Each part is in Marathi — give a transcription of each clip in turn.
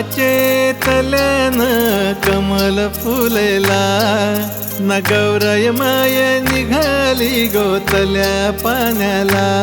चेतल्यानं कमल फुलेला. न गौरय माय निघाली गोतल्या पाण्याला.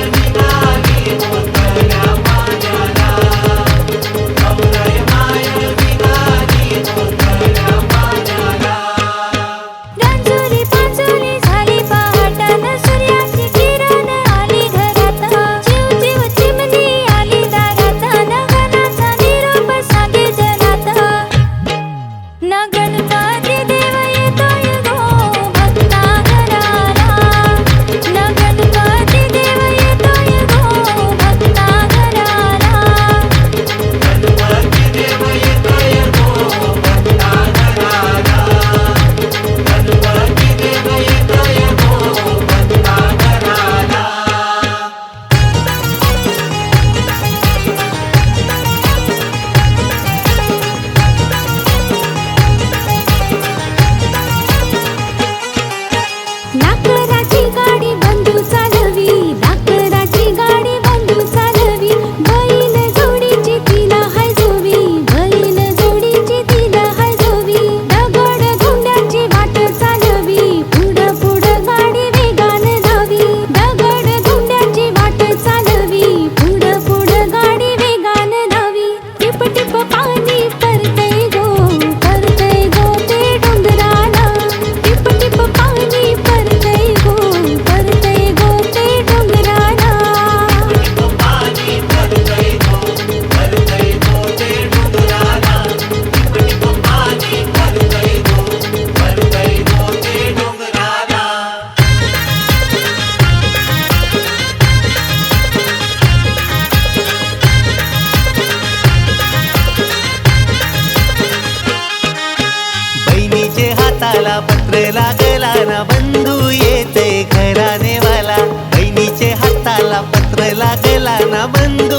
मला पत्र लागला ना बंधू येते घराने वाला. बहिणीचे हाताला पत्र लागला ना बंधू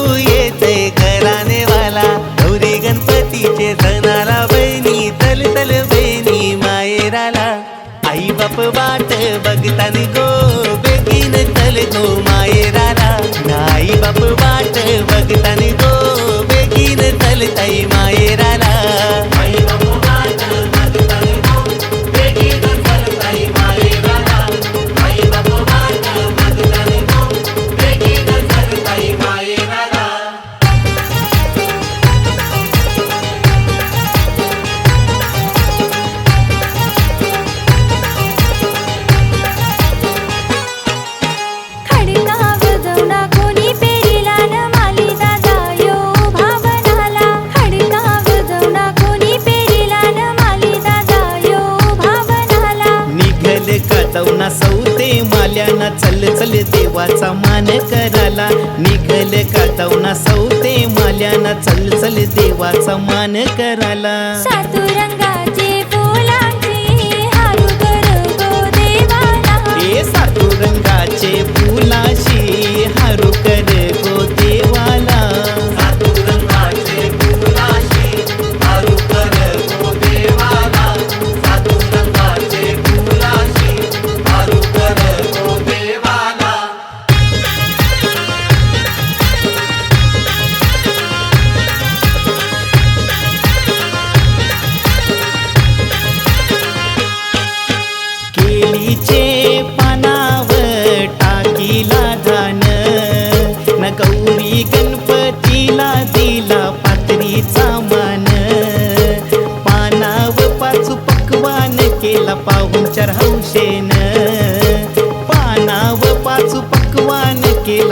देवाचा मान कराला निघल कातवना सौते माल्याना चल चल देवाचा मान कराला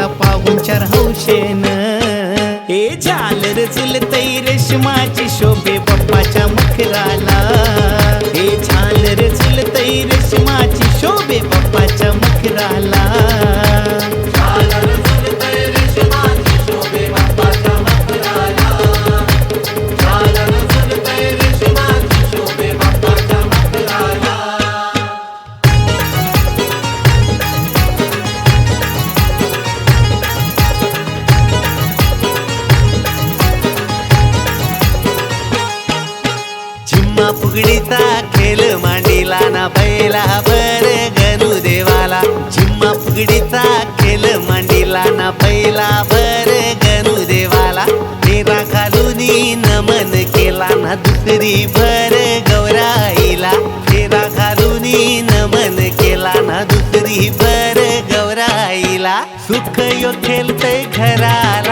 मला पाहून चार हौशेन. ए झालर चुलतई रेशमाची शोभे पप्पाच्या मखराला भर गौराईला फेरा घालून नमन केला. ना दुसरी भर गौराईला सुख यो खेळतय घराला.